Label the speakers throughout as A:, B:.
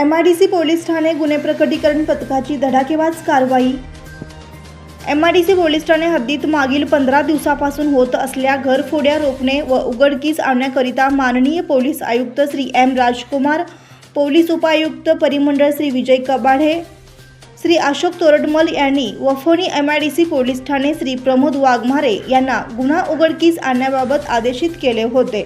A: M I D C police Thane गुन्हे प्रकटीकरण पथकाची धडाकेबाज कारवाई. M I D C police Thane हद्दीत मागील पंधरा दिवसापासून होत असल्या घरफोड्या रोखणे व उघडकीस आणण्याकरिता माननीय पोलीस आयुक्त श्री एम राजकुमार पोलीस उपायुक्त परिमंडळ श्री विजय कबाडे श्री अशोक तोरडमल यांनी वफोनी M I D C police Thane Shri Pramod Waghmare यांना गुन्हा उघडकीस आणण्याबाबत आदेशित केले होते.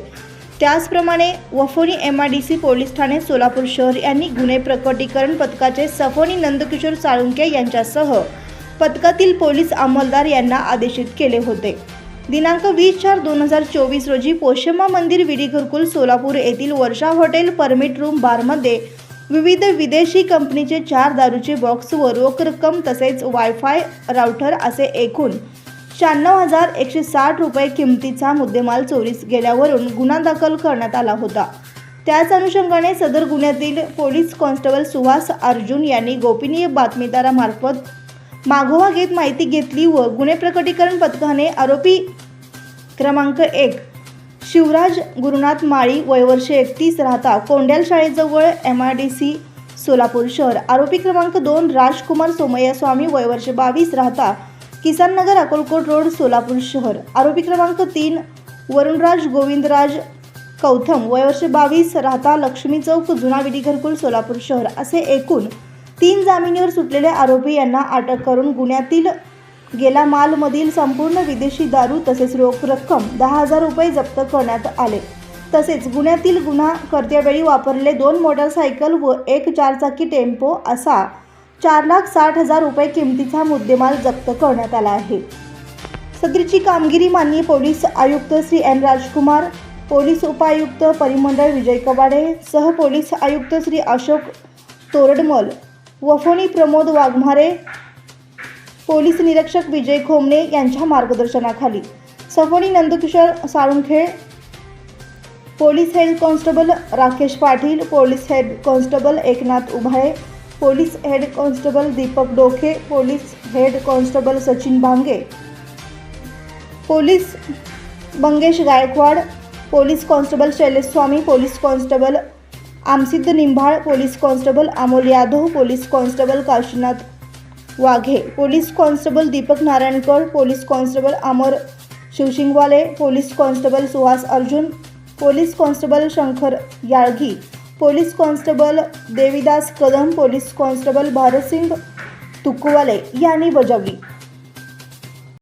A: त्याचप्रमाणे वफोनी M I D C police Thane Solapur शहर यांनी गुन्हे प्रकटीकरण पथकाचे सफोनी नंदकिशोर साळुंके यांच्यासह पथकातील पोलीस अंमलदार यांना आदेशित केले होते. दिनांक वीस चार दोन हजार चोवीस रोजी पोषमा मंदिर विडी घरकुल सोलापूर येथील वर्षा हॉटेल परमिट रूम बारमध्ये विविध विदेशी कंपनीचे चार दारूचे बॉक्स व रोख रक्कम तसेच वायफाय राउटर असे एकूण शहाण्णव हजार एकशे साठ रुपये किमतीचा मुद्देमाल चोरीस गेल्यावरून गुन्हा दाखल करण्यात आला होता. त्याच अनुषंगाने सदर गुन्ह्यातील पोलीस कॉन्स्टेबल सुहास अर्जुन यांनी गोपनीय बातमीदारामार्फत मागोवा घेत माहिती घेतली व गुन्हे प्रकटीकरण पथकाने आरोपी क्रमांक एक शिवराज गुरुनाथ माळी वयवर्षे एकतीस राहता कोंड्याल शाळेजवळ M R D C Solapur शहर. आरोपी क्रमांक दोन राजकुमार सोमय्या स्वामी वयवर्षे बावीस राहता किसान नगर अकोलकोट रोड सोलापूर शहर. आरोपी क्रमांक तीन वरुणराज गोविंदराज कौथम वयवर्ष बावीस राहता लक्ष्मी चौक जुना विडी घरकुल सोलापूर शहर. असे एकूण तीन जामिनीवर सुटलेले आरोपी यांना अटक करून गुन्ह्यातील गेला मालमधील संपूर्ण विदेशी दारू तसेच रोख रक्कम दहा हजार रुपये जप्त करण्यात आले. तसेच गुन्ह्यातील गुन्हा करतेवेळी वापरले दोन मोटरसायकल व एक चारचाकी टेम्पो असा चार लाख साठ हजार रुपये किमतीचा मुद्देमाल जप्त करण्यात आला आहे. सदरीची कामगिरी माननीय पोलीस आयुक्त श्री एन राजकुमार पोलीस उपायुक्त परिमंडळ विजय कबाडे सह पोलीस आयुक्त श्री अशोक तोरडमल वफणी प्रमोद वाघमारे पोलीस निरीक्षक विजय खोमणे यांच्या मार्गदर्शनाखाली. सफोनी Nandkishor Salunkhe police head constable Rakesh Patil police head constable Eknath Ubhale police head constable Deepak Doke police head constable Sachin Bhange police Mangesh Gaikwad police constable Shailesh Swami police constable Amsiddha Nimbhal police constable Amol Yadav police constable Kashinath Waghe police constable Deepak Narayankar police constable Amar Shivshingwale police constable Suhas Arjun police constable Shankar Yalgi police constable Devidas Kadam police constable Bharatsing Tukuwale यांनी बजावली.